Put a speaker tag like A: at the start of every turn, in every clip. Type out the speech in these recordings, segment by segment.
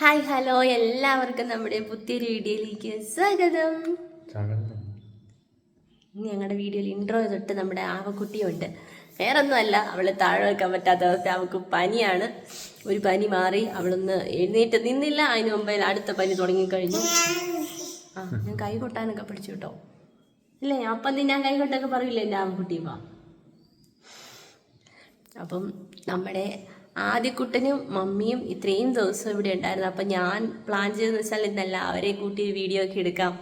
A: Hi hello എല്ലാവർക്കും നമ്മുടെ പുതിയൊരു വീഡിയോയിലേക്ക് സ്വാഗതം. ഇന്ന് ഞങ്ങളുടെ വീഡിയോയിൽ ഇൻട്രോ തൊട്ട് നമ്മുടെ ആവക്കുട്ടിയുണ്ട്. വേറൊന്നുമല്ല അവൾ താഴെ വെക്കാൻ പറ്റാത്ത അവസ്ഥ അവൾക്ക് പനിയാണ്. ഒരു പനി മാറി അവളൊന്ന് എഴുന്നേറ്റ് നിന്നില്ല. അതിന് മുമ്പേ അടുത്ത പനി തുടങ്ങിക്കഴിഞ്ഞു. ആ ഞാൻ കൈ കൊട്ടാനൊക്കെ പഠിച്ചു കേട്ടോ. ഇല്ലേ അപ്പം ഞാൻ കൈ കൊട്ടൊക്കെ പറയില്ല എന്റെ ആവക്കുട്ടിയപ്പം അപ്പം നമ്മുടെ ആദ്യക്കുട്ടനും മമ്മിയും ഇത്രയും ദിവസം ഇവിടെ ഉണ്ടായിരുന്നു. അപ്പം ഞാൻ പ്ലാൻ ചെയ്തെന്ന് വെച്ചാൽ ഇന്നല്ല അവരെ കൂട്ടി വീഡിയോ ഒക്കെ എടുക്കാം.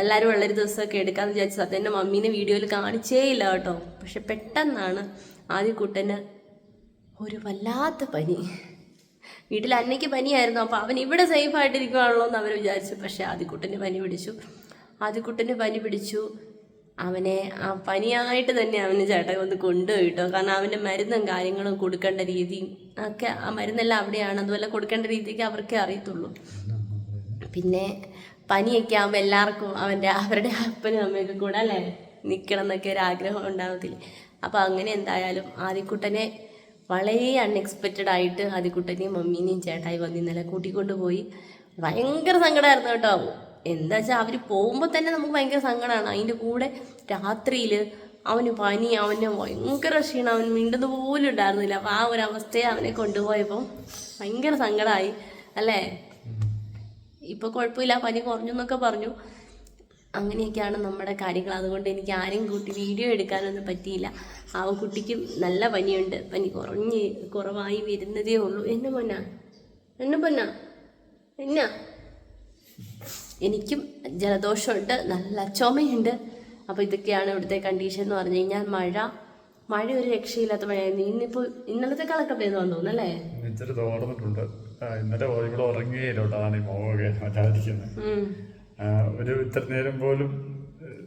A: എല്ലാവരും ഉള്ളൊരു ദിവസമൊക്കെ എടുക്കാമെന്ന് വിചാരിച്ചു. അത് എന്റെ മമ്മീനെ വീഡിയോയിൽ കാണിച്ചേ ഇല്ല കേട്ടോ. പക്ഷെ പെട്ടെന്നാണ് ആദ്യക്കുട്ടന് ഒരു വല്ലാത്ത പനി. വീട്ടിൽ അന്നയ്ക്ക് പനിയായിരുന്നു. അപ്പോൾ അവൻ ഇവിടെ സേഫ് ആയിട്ടിരിക്കുവാണല്ലോ എന്ന് അവർ വിചാരിച്ചു. പക്ഷേ ആദ്യക്കുട്ടന് പനി പിടിച്ചു. ആദ്യക്കുട്ടന് പനി പിടിച്ചു. അവനെ ആ പനിയായിട്ട് തന്നെ അവന് ചേട്ടൻ ഒന്ന് കൊണ്ടുപോയിട്ടോ കാരണം അവന്റെ മരുന്നും കാര്യങ്ങളും കൊടുക്കേണ്ട രീതിയും ഒക്കെ ആ മരുന്നെല്ലാം അവിടെയാണ്. അതുപോലെ കൊടുക്കേണ്ട രീതിക്ക് അവർക്കേ അറിയത്തുള്ളൂ. പിന്നെ പനിയൊക്കെ ആകുമ്പോൾ എല്ലാവർക്കും അവന്റെ അവരുടെ അപ്പനും അമ്മയൊക്കെ കൂടെ അല്ലേ നിൽക്കണം എന്നൊക്കെ ഒരു ആഗ്രഹം ഉണ്ടാകത്തില്ലേ അപ്പോൾ അങ്ങനെ എന്തായാലും ആദ്യക്കുട്ടനെ വളരെ അൺഎക്സ്പെക്റ്റഡ് ആയിട്ട് ആദ്യക്കുട്ടനെയും മമ്മീനെയും ചേട്ടായി വന്ന് ഇന്നലെ കൂട്ടിക്കൊണ്ട് പോയി. ഭയങ്കര സങ്കടമായിരുന്നു കേട്ടോ. എന്താ വെച്ചാൽ അവർ പോകുമ്പോൾ തന്നെ നമുക്ക് ഭയങ്കര സങ്കടമാണ് അതിന്റെ കൂടെ രാത്രിയിൽ അവന് പനി അവന് ഭയങ്കര ക്ഷീണം അവൻ മിണ്ടതുപോലും പോലും ഉണ്ടായിരുന്നില്ല. അപ്പോൾ ആ ഒരു അവസ്ഥയെ അവനെ കൊണ്ടുപോയപ്പം ഭയങ്കര സങ്കടമായി അല്ലേ? ഇപ്പോൾ കുഴപ്പമില്ല പനി കുറഞ്ഞു എന്നൊക്കെ പറഞ്ഞു. അങ്ങനെയൊക്കെയാണ് നമ്മുടെ കാര്യങ്ങൾ. അതുകൊണ്ട് എനിക്ക് ആരെയും കൂട്ടി വീഡിയോ എടുക്കാനൊന്നും പറ്റിയില്ല. ആ കുട്ടിക്കും നല്ല പനിയുണ്ട്. പനി കുറഞ്ഞ് കുറവായി വരുന്നതേ ഉള്ളൂ. എന്നെ പൊന്ന? എന്നെ പൊന്ന? എന്നാ? എനിക്കും ജലദോഷമുണ്ട് നല്ല ചുമയുണ്ട്. അപ്പോൾ ഇതൊക്കെയാണ് ഇവിടുത്തെ കണ്ടീഷൻ എന്ന് പറഞ്ഞു കഴിഞ്ഞാൽ മഴ. മഴ ഒരു രക്ഷയില്ലാത്ത മഴയായിരുന്നു. ഇന്നിപ്പോൾ ഇന്നലത്തെ കളൊക്കെ പെയ്തു തോന്നുന്നു അല്ലേ?
B: ഇച്ചിരി തോർന്നിട്ടുണ്ട്. ഇന്നലെ ഇവിടെ ഉറങ്ങിയില്ലോട്ടാണ് ഈ മോഹമൊക്കെ മറ്റായിരിക്കുന്നത്
A: ഉം.
B: ഒരു ഇത്ര നേരം പോലും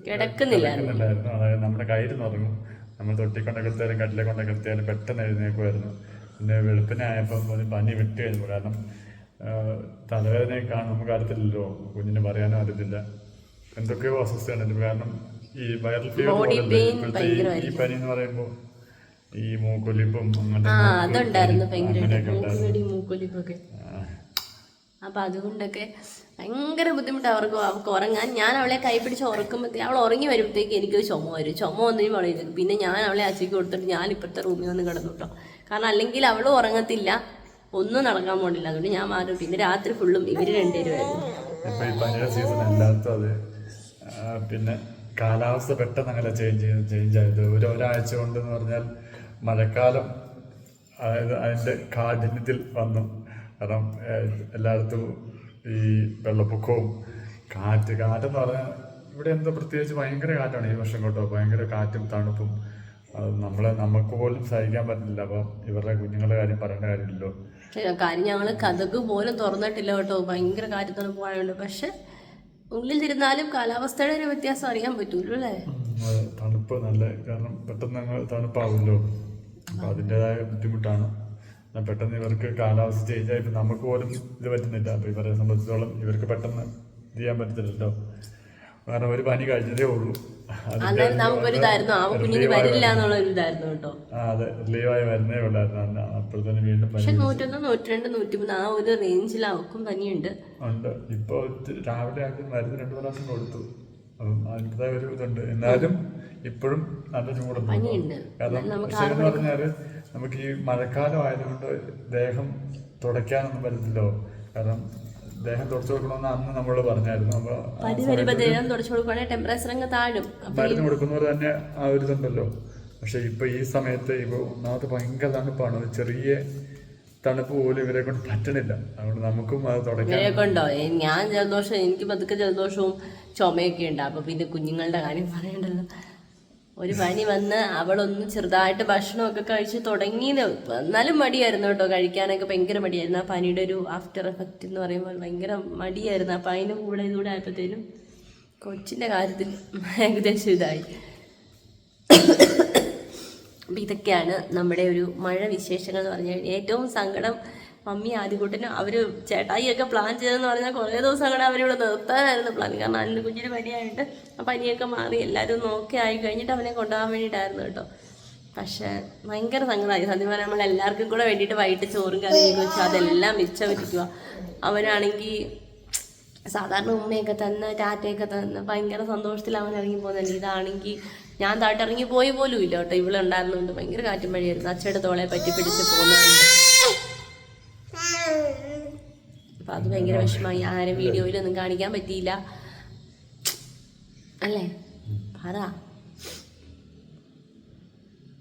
A: കിടക്കുന്നില്ല
B: കിടക്കുന്നില്ലായിരുന്നു. അതായത് നമ്മുടെ കയ്യിൽ നിറങ്ങും നമ്മൾ തൊട്ടിക്കൊണ്ടൊക്കെ എത്തിയാലും കട്ടിലെ കൊണ്ടൊക്കെ എത്തിയാലും പെട്ടെന്ന് എഴുന്നേക്കുമായിരുന്നു പിന്നെ വെളുപ്പിനെ ആയപ്പോൾ ഒരു പനി വിട്ട് കഴിഞ്ഞു കാരണം തലവേദനയൊക്കെ നമുക്ക് അറിയത്തില്ലല്ലോ കുഞ്ഞിന് പറയാനും അറിയത്തില്ല. എന്തൊക്കെയോ അസ്വസ്ഥയാണ് കാരണം. ഈ വൈറൽ ഫീവർ ഈ- പനി എന്ന് പറയുമ്പോൾ ഈ മൂക്കൊലിപ്പും അങ്ങനെ
A: അതുണ്ടായിരുന്നു ഭയങ്കരമായിട്ട് മൂക്കൊലിപ്പൊക്കെ. അപ്പം അതുകൊണ്ടൊക്കെ ഭയങ്കര ബുദ്ധിമുട്ടാണ് അവർക്ക് അവൾക്ക് ഉറങ്ങാൻ. ഞാൻ അവളെ കൈ പിടിച്ച് ഉറക്കുമ്പോഴത്തേക്ക് അവൾ ഉറങ്ങി വരുമ്പോഴത്തേക്ക് എനിക്ക് ചുമ വരും. ചുമ ഒന്നും അവളെ ഇത് പിന്നെ ഞാൻ അവളെ അച്ചയ്ക്ക് കൊടുത്തിട്ട് ഞാൻ ഇപ്പോഴത്തെ റൂമിൽ വന്ന് കിടന്നു കേട്ടോ കാരണം അല്ലെങ്കിൽ അവൾ ഉറങ്ങത്തില്ല. ഒന്നും നടക്കാൻ പോണില്ല. അതുകൊണ്ട് ഞാൻ മാറും. പിന്നെ രാത്രി ഫുള്ളും ഇവർ രണ്ടുപേരുമായിരുന്നു
B: പിന്നെ കാലാവസ്ഥ പെട്ടെന്ന് അങ്ങനെ ചേഞ്ച് ചേഞ്ച് ആയത്. ഒരു ഒരാഴ്ച കൊണ്ടെന്ന് പറഞ്ഞാൽ മഴക്കാലം അതായത് അതിന്റെ കാഠിന്യത്തിൽ വന്നു. കാരണം എല്ലായിടത്തും ഈ വെള്ളപ്പൊക്കവും കാറ്റ് കാറ്റെന്ന് പറഞ്ഞാൽ ഇവിടെ എന്തോ പ്രത്യേകിച്ച് ഭയങ്കര കാറ്റാണ് ഈ വർഷം കേട്ടോ. ഭയങ്കര കാറ്റും തണുപ്പും. അത് നമ്മളെ നമുക്ക് പോലും സഹിക്കാൻ പറ്റില്ല അപ്പം ഇവരുടെ കുഞ്ഞുങ്ങളുടെ കാര്യം പറയേണ്ട കാര്യമില്ലല്ലോ.
A: കാര്യം ഞങ്ങൾ കഥക് പോലും തുറന്നിട്ടില്ല കേട്ടോ. ഭയങ്കര കാറ്റ് തണുപ്പ് മഴയുണ്ട്. പക്ഷെ ഉള്ളിലിരുന്നാലും കാലാവസ്ഥയുടെ ഒരു വ്യത്യാസം അറിയാൻ പറ്റൂല്ലോ അല്ലേ
B: തണുപ്പ് നല്ല കാരണം പെട്ടെന്ന് അങ്ങ് തണുപ്പാവുമല്ലോ. അപ്പൊ അതിന്റെതായ ബുദ്ധിമുട്ടാണ്. പെട്ടെന്ന് ഇവർക്ക് കാലാവസ്ഥ ചേഞ്ച് ആയി. നമുക്ക് പോലും ഇത് പറ്റുന്നില്ല. അപ്പൊ ഇവരെ സംബന്ധിച്ചിടത്തോളം ഇവർക്ക് പെട്ടെന്ന് ഇത് ചെയ്യാൻ പറ്റത്തില്ലല്ലോ. കാരണം ഒരു പനി കഴിഞ്ഞതേ ഉള്ളൂ.
A: അന്നേരം നമുക്കൊരു ഇതായിരുന്നു. ആ കുഞ്ഞിന് വരില്ല എന്നുള്ള ഒരു ഇതായിരുന്നു കേട്ടോ.
B: അതെ. റിലീവായി വരുന്നേ ഉള്ളായിരുന്നു. അപ്പോഴത്തേന് വീണ്ടും പനി
A: പക്ഷെ നൂറ്റൊന്ന് നൂറ്റിരണ്ട് നൂറ്റിമൂന്ന് ആ ഒരു റേഞ്ചിൽ അവക്കും പനിയുണ്ട്.
B: ഉണ്ട്. ഇപ്പോൾ രാവിലെ ആക്കി മരുന്ന് രണ്ടു പ്രാവശ്യം കൊടുത്തു. അപ്പം അതിന്റെതായ ഒരു ഇതുണ്ട്. എന്നാലും ഇപ്പോഴും നല്ല ചൂടുണ്ട്
A: പനിയുണ്ട്.
B: കാരണം പക്ഷേ എന്ന് പറഞ്ഞാൽ നമുക്ക് ഈ മഴക്കാലം ആയതുകൊണ്ട് ദേഹം തുടയ്ക്കാനൊന്നും പറ്റത്തില്ലോ. കാരണം ദേഹം തുടച്ചു കൊടുക്കണമെന്ന് അന്ന് നമ്മൾ പറഞ്ഞായിരുന്നു. അപ്പൊ ആ
A: പനി വരുമ്പോ ദേഹം തുടച്ചു കൊടുക്കുവാണെങ്കിൽ ടെമ്പറേച്ചർ അങ്ങ് താഴും.
B: മരുന്ന് കൊടുക്കുന്നവർ തന്നെ ആ ഒരു ഇതുണ്ടല്ലോ. പക്ഷെ ഇപ്പൊ ഈ സമയത്ത് ഇപ്പൊ ഒന്നാമത് ഭയങ്കര തണുപ്പാണ്. ഒരു ചെറിയ തണുപ്പ് പോലും ഇവരെ കൊണ്ട് പറ്റണില്ല. അതുകൊണ്ട് നമുക്കും അത്
A: ഇവരെയൊക്കെ ഞാൻ ജലദോഷം എനിക്ക് പതുക്കെ ജലദോഷവും ചുമയൊക്കെ ഉണ്ട്. അപ്പൊ പിന്നെ കുഞ്ഞുങ്ങളുടെ കാര്യം പറയണ്ടല്ലോ. ഒരു പനി വന്ന് അവളൊന്ന് ചെറുതായിട്ട് ഭക്ഷണമൊക്കെ കഴിച്ച് തുടങ്ങിയത് എന്നാലും മടിയായിരുന്നു കേട്ടോ കഴിക്കാനൊക്കെ ഭയങ്കര മടിയായിരുന്നു. ആ പനിയുടെ ഒരു ആഫ്റ്റർ എഫക്റ്റ് എന്ന് പറയുമ്പോൾ ഭയങ്കര മടിയായിരുന്നു. അപ്പം അതിന്റെ കൂടെ ഇതുകൂടെ ആയപ്പോഴത്തേനും കൊച്ചിന്റെ കാര്യത്തിൽ ഏകദേശം ഇതായി. അപ്പം ഇതൊക്കെയാണ് നമ്മുടെ ഒരു മഴ വിശേഷങ്ങൾ എന്ന് പറഞ്ഞാൽ ഏറ്റവും സങ്കടം മമ്മി ആദ്യകൂട്ടിനും അവർ ചേട്ടായിയൊക്കെ പ്ലാൻ ചെയ്തെന്ന് പറഞ്ഞാൽ കുറേ ദിവസം അങ്ങനെ അവരിവിടെ നിർത്താനായിരുന്നു പ്ലാൻ കാരണം അതിന്റെ കുഞ്ഞിന് പനിയായിട്ട് ആ പനിയൊക്കെ മാറി എല്ലാവരും നോക്കി ആയി കഴിഞ്ഞിട്ട് അവനെ കൊണ്ടുപോകാൻ വേണ്ടിയിട്ടായിരുന്നു കേട്ടോ. പക്ഷേ ഭയങ്കര സങ്കടമായി സത്യം പറഞ്ഞാൽ നമ്മൾ എല്ലാവർക്കും കൂടെ വേണ്ടിയിട്ട് വൈകിട്ട് ചോറും കറിയൊക്കെ വെച്ചു അതെല്ലാം മിച്ചം വെച്ചിരിക്കുക അവനാണെങ്കിൽ സാധാരണ ഉമ്മയൊക്കെ തന്ന് ടാറ്റയൊക്കെ തന്ന് ഭയങ്കര സന്തോഷത്തിൽ അവൻ ഇറങ്ങി പോകുന്നുണ്ട് ഇതാണെങ്കിൽ ഞാൻ താട്ടിറങ്ങി പോയി പോലും ഇല്ല കേട്ടോ. ഇവിടെ ഉണ്ടായിരുന്നുണ്ട് ഭയങ്കര കാറ്റും മഴയായിരുന്നു. അച്ഛയുടെ തോളെ പറ്റി പിടിച്ച് പോകുന്നുണ്ട് അപ്പൊ അത് ഭയങ്കര വിഷമമായി. ആരും വീഡിയോയിലൊന്നും കാണിക്കാൻ പറ്റിയില്ല. അല്ലേ? അതാ.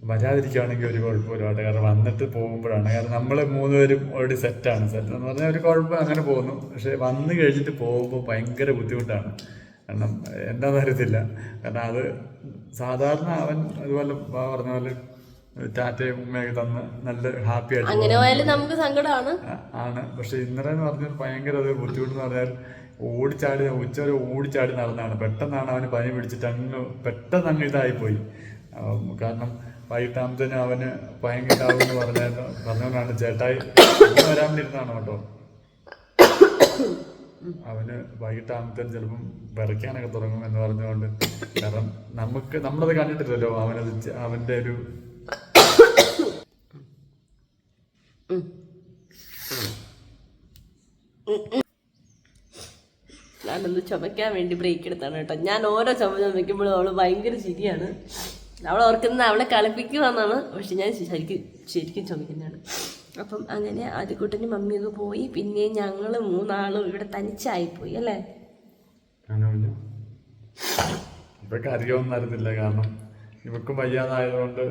B: വരാതിരിക്കുകയാണെങ്കിൽ ഒരു കുഴപ്പമില്ല. കേട്ടോ കാരണം വന്നിട്ട് പോകുമ്പോഴാണ്. കാരണം നമ്മൾ മൂന്നുപേരും ഓൾറെഡി സെറ്റാണ് സെറ്റ് എന്ന് പറഞ്ഞാൽ ഒരു കുഴപ്പം അങ്ങനെ പോകുന്നു. പക്ഷെ വന്ന് കഴിഞ്ഞിട്ട് പോകുമ്പോൾ ഭയങ്കര ബുദ്ധിമുട്ടാണ്. കാരണം എന്താണെന്ന് അറിയത്തില്ല. കാരണം അത് സാധാരണ അവൻ അതുപോലെ പറഞ്ഞ പോലെ ടാറ്റയും ഉമ്മയൊക്കെ തന്ന് നല്ല ഹാപ്പി ആയിട്ട്
A: അങ്ങനെ പോയാലും നമുക്ക് സങ്കടമാണ്
B: ആണ്. പക്ഷെ ഇന്നലെ എന്ന് പറഞ്ഞാൽ ഭയങ്കര ഒരു ബുദ്ധിമുട്ടെന്ന് പറഞ്ഞാൽ ഓടിച്ചാടി ഉച്ച വരെ ഓടിച്ചാടി നടന്നാണ് പെട്ടെന്നാണ് അവന് പനി പിടിച്ചിട്ട് അങ്ങ് പെട്ടെന്ന് അങ്ങ് ഇതായിപ്പോയി. പോയി കാരണം വൈകിട്ടാകുമ്പത്തേനും അവന് ഭയങ്കര ഇതാവുമെന്ന് പറഞ്ഞാൽ പറഞ്ഞുകൊണ്ടാണ് ചേട്ടായി വരാൻ വേണ്ടിയിരുന്നാണ് കേട്ടോ. അവന് വൈകിട്ടാകുമ്പത്തേനും ചിലപ്പം വിറയ്ക്കാനൊക്കെ തുടങ്ങും എന്ന് പറഞ്ഞുകൊണ്ട്. കാരണം നമുക്ക് നമ്മളത് കണ്ടിട്ടില്ലല്ലോ അവനത് അവന്റെ ഒരു
A: ഞാനൊന്ന് ചുമയ്ക്കാൻ വേണ്ടി ബ്രേക്ക് എടുത്താണ് കേട്ടോ. ഞാൻ ഓരോ ചുമ ചുമയ്ക്കുമ്പോഴും അവൾ ഭയങ്കര ചിരിയാണ്. അവൾ ഓർക്കുന്ന അവളെ കളിപ്പിക്കുവാന്നാണ്. പക്ഷെ ഞാൻ ശരിക്കും ശരിക്കും ചുമക്കുന്നതാണ് അപ്പം അങ്ങനെ ആദ്യക്കൂട്ടനും മമ്മിയൊക്കെ പോയി. പിന്നെ ഞങ്ങൾ മൂന്നാളും ഇവിടെ തനിച്ചായിപ്പോയി അല്ലേ?
B: ഇവക്ക് അറിയാമെന്ന് അറിയത്തില്ല കാരണം ഇവക്കും വയ്യാതായതുകൊണ്ട്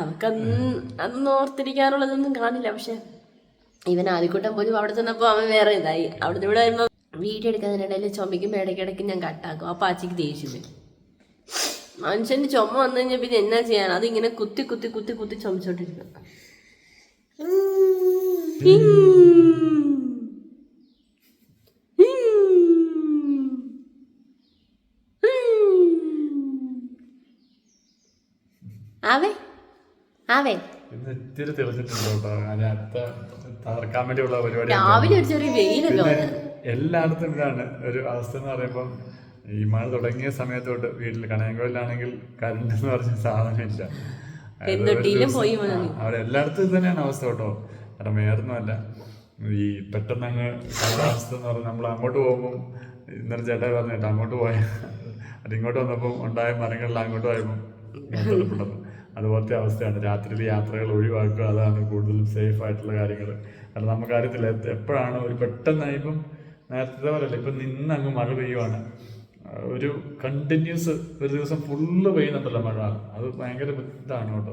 A: അവക്കന്ന് അതൊന്നും ഓർത്തിരിക്കാറുള്ളതൊന്നും കാണില്ല പക്ഷെ ഇവൻ ആദ്യക്കൂട്ടം പോലും അവിടെ ചെന്നപ്പോൾ അവൻ വേറെ ഇതായി. അവിടുന്ന് ഇവിടെ വരുമ്പോൾ വീഡിയോ എടുക്കുന്നതിനിടയിൽ ചുമയ്ക്കുമ്പോൾ ഇടയ്ക്കിടയ്ക്ക് ഞാൻ കട്ടാക്കും ആ ആച്ചിക്ക് ദേഷ്യം വരും. മനുഷ്യന് ചുമ വന്നു കഴിഞ്ഞാൽ പിന്നെ എന്നാ ചെയ്യാൻ? അതിങ്ങനെ കുത്തി കുത്തി കുത്തി കുത്തി ചുമച്ചോണ്ടിരിക്കും. ആവേ. ആവേ രാവിലെ ഒരു ചെറിയ വെയിലല്ലോ
B: എല്ലായിടത്തും ഇതാണ് ഒരു അവസ്ഥ എന്ന് പറയുമ്പോൾ ഈ മഴ തുടങ്ങിയ സമയത്തോട്ട് വീട്ടിൽ കണയങ്കോയിലാണെങ്കിൽ കറണ്ട് എന്ന് പറഞ്ഞ സാധനമില്ല. അവിടെ എല്ലായിടത്തും ഇത് തന്നെയാണ് അവസ്ഥ കേട്ടോ. കാരണം വേറൊന്നുമല്ല ഈ പെട്ടെന്ന് അങ്ങ് കാലാവസ്ഥ എന്ന് പറഞ്ഞാൽ നമ്മൾ അങ്ങോട്ട് പോകുമ്പോൾ ഇന്നലെ ചേട്ടൻ പറഞ്ഞിട്ട് അങ്ങോട്ട് പോയ അത് ഇങ്ങോട്ട് വന്നപ്പോൾ ഉണ്ടായ മരങ്ങളിൽ അങ്ങോട്ട് പോയപ്പോൾ അതുപോലത്തെ അവസ്ഥയാണ്. രാത്രിയിൽ യാത്രകൾ ഒഴിവാക്കുക അതാണ് കൂടുതലും സേഫ് ആയിട്ടുള്ള കാര്യങ്ങൾ. കാരണം നമുക്കറിയത്തില്ല എപ്പ- എപ്പോഴാണ് ഒരു പെട്ടെന്ന് ഇപ്പം നേരത്തെ പോലല്ല ഇപ്പം നിന്ന് അങ്ങ് മഴ പെയ്യുവാണ്. ഒരു കണ്ടിന്യൂസ് ഒരു ദിവസം ഫുള്ള് പെയ്യുന്നുണ്ടല്ലോ മഴ. അത് ഭയങ്കര ഇതാണ് കേട്ടോ.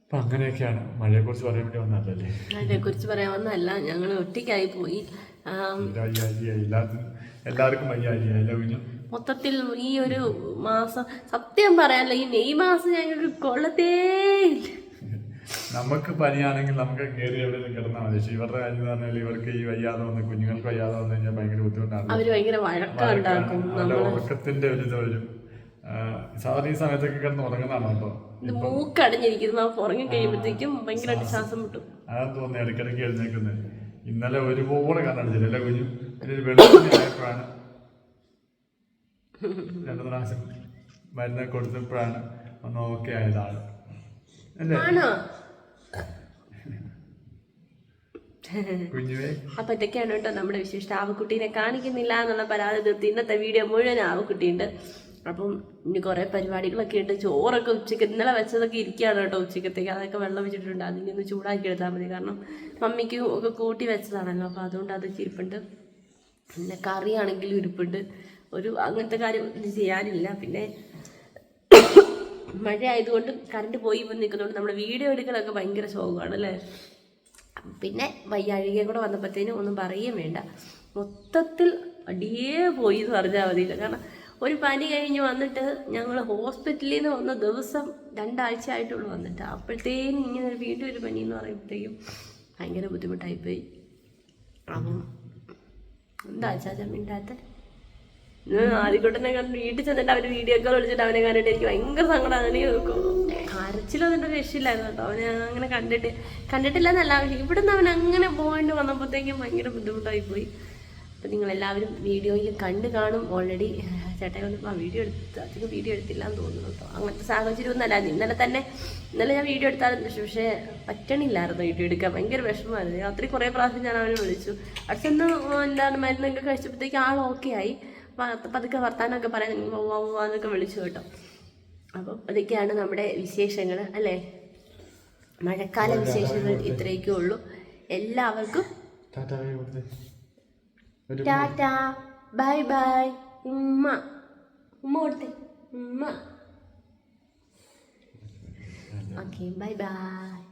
B: അപ്പൊ അങ്ങനെയൊക്കെയാണ്. മഴയെക്കുറിച്ച് പറയാൻ വേണ്ടി വന്നതല്ലേ?
A: മഴയെ കുറിച്ച് പറയാൻ വന്നതല്ല ഞങ്ങൾ ഒറ്റയ്ക്കായി പോയി.
B: എല്ലാവർക്കും എല്ലാവർക്കും എല്ലാ കുഞ്ഞു
A: മൊത്തത്തിൽ ഈ ഒരു മാസം സത്യം പറയാനല്ല ഈ മെയ് മാസം ഞങ്ങൾക്ക് കൊള്ളത്തേ.
B: നമുക്ക് പനിയാണെങ്കിൽ നമുക്ക് കയറി എവിടെയെങ്കിലും കിടന്നാൽ മതി. പക്ഷേ ഇവരുടെ കാര്യം പറഞ്ഞാൽ ഇവർക്ക് ഈ വയ്യാതെ വന്ന് കുഞ്ഞുങ്ങൾക്ക് വയ്യാതെ വന്നു കഴിഞ്ഞാൽ ഭയങ്കര ബുദ്ധിമുട്ടാണ്. ഉറക്കത്തിന്റെ ഒരു ഇത് വരും. സാധാരണ ഈ സമയത്തൊക്കെ കിടന്ന് ഉറങ്ങുന്നതാണ് കേട്ടോ.
A: ഇത് മൂക്കടഞ്ഞിരിക്കുന്നു. ഉറങ്ങി കഴിയുമ്പോഴത്തേക്കും ഭയങ്കരമായിട്ട് ശ്വാസം മുട്ടും.
B: അതാണ് തോന്നുന്നു ഇടയ്ക്കിടയ്ക്ക് എഴുന്നേക്കുന്നത് ഇന്നലെ ഒരുപോലെ കണ്ണടിച്ചില്ല. അല്ലേ കുഞ്ഞു? വെള്ളത്തിന് ആയപ്പോഴാണ് രണ്ടു പ്രാവശ്യം മരുന്ന് കൊടുത്തപ്പോഴാണ് ഒന്ന് ഓക്കെ ആയതാണ് അല്ലേ?
A: അപ്പൊ ഇതൊക്കെയാണ് കേട്ടോ നമ്മുടെ വിശേഷം ആവക്കുട്ടീനെ കാണിക്കുന്നില്ല എന്നുള്ള പരാതി തീർത്ത് ഇന്നത്തെ വീഡിയോ മുഴുവൻ ആവക്കുട്ടിയുണ്ട് അപ്പം ഇനി കുറെ പരിപാടികളൊക്കെ ഉണ്ട്. ചോറൊക്കെ ഉച്ചയ്ക്ക് ഇന്നലെ വെച്ചതൊക്കെ ഇരിക്കുകയാണ് കേട്ടോ ഉച്ചക്കത്തേക്ക്. അതൊക്കെ വെള്ളം വെച്ചിട്ടുണ്ട്. അതിന് ഒന്ന് ചൂടാക്കി എടുത്താൽ മതി. കാരണം മമ്മിക്ക് ഒക്കെ കൂട്ടി വെച്ചതാണല്ലോ. അപ്പോൾ അതുകൊണ്ട് അത് ഇരിപ്പുണ്ട്. പിന്നെ കറിയാണെങ്കിലും ഇരിപ്പുണ്ട്. ഒരു അങ്ങനത്തെ കാര്യം ചെയ്യാനില്ല. പിന്നെ മഴ ആയതുകൊണ്ട് കറണ്ട് പോയി ഇപ്പം നിൽക്കുന്നതുകൊണ്ട് നമ്മുടെ വീഡിയോ എടുക്കലൊക്കെ ഭയങ്കര ശോകമാണ് അല്ലേ? പിന്നെ വയ്യാഴികയും കൂടെ വന്നപ്പോഴത്തേനും ഒന്നും പറയുകയും വേണ്ട. മൊത്തത്തിൽ അടിയേ പോയി എന്ന് പറഞ്ഞാൽ മതിയില്ല. കാരണം ഒരു പനി കഴിഞ്ഞ് വന്നിട്ട് ഞങ്ങൾ ഹോസ്പിറ്റലിൽ നിന്ന് വന്ന ദിവസം രണ്ടാഴ്ച ആയിട്ടുള്ളൂ വന്നിട്ട്. അപ്പോഴത്തേനും ഇങ്ങനെ വീണ്ടും ഒരു പനി എന്ന് പറയുമ്പോഴത്തേക്കും ഭയങ്കര ബുദ്ധിമുട്ടായിപ്പോയി. അപ്പം എന്താ ചാച്ചാ മിണ്ടാത്ത ആദ്യക്കൂട്ടനെ കണ്ട് വീട്ടിൽ ചെന്നിട്ട് അവർ വീഡിയോ കോൾ വിളിച്ചിട്ട് അവനെ കണ്ടിട്ട് എനിക്ക് ഭയങ്കര സങ്കടമാണ് എനിക്ക് കരച്ചിലൊന്നും ഒരു രക്ഷയില്ലായിരുന്നു കേട്ടോ. അവനെ അങ്ങനെ കണ്ടിട്ട് കണ്ടിട്ടില്ല എന്നല്ല ഇവിടുന്ന് അവൻ അങ്ങനെ പോയിട്ട് വന്നപ്പോഴത്തേക്കും ഭയങ്കര ബുദ്ധിമുട്ടായി പോയി. അപ്പം നിങ്ങളെല്ലാവരും വീഡിയോയിൽ കണ്ടു കാണും. ഓൾറെഡി ചേട്ടായി വന്നപ്പോൾ ആ വീഡിയോ എടുത്ത് അധികം വീഡിയോ എടുത്തില്ല എന്ന് തോന്നുന്നു കേട്ടോ. അങ്ങനത്തെ സാഹചര്യം ഒന്നല്ല ഇന്നലെ തന്നെ ഇന്നലെ ഞാൻ വീഡിയോ എടുത്താലും പക്ഷേ പറ്റണില്ലായിരുന്നു വീഡിയോ എടുക്കാൻ. ഭയങ്കര വിഷമമായിരുന്നു. രാത്രി കുറേ പ്രാവശ്യം ഞാൻ അവനെ വിളിച്ചു. അടുത്തൊന്ന് എന്താണ് മരുന്നൊക്കെ കഴിച്ചപ്പോഴത്തേക്ക് ആൾ ഓക്കെ ആയി. പതുക്കെ വർത്താനമൊക്കെ പറയാൻ എന്നൊക്കെ വിളിച്ചു കേട്ടോ. അപ്പം അതൊക്കെയാണ് നമ്മുടെ വിശേഷങ്ങൾ അല്ലേ? മഴക്കാല വിശേഷങ്ങൾ ഇത്രയൊക്കെ ഉള്ളൂ. എല്ലാവർക്കും ടാറ്റാ ബൈ ബൈ ഉമ്മ. ഉമ്മ കൊടുത്തേ. ഉമ്മ. Okay bye bye.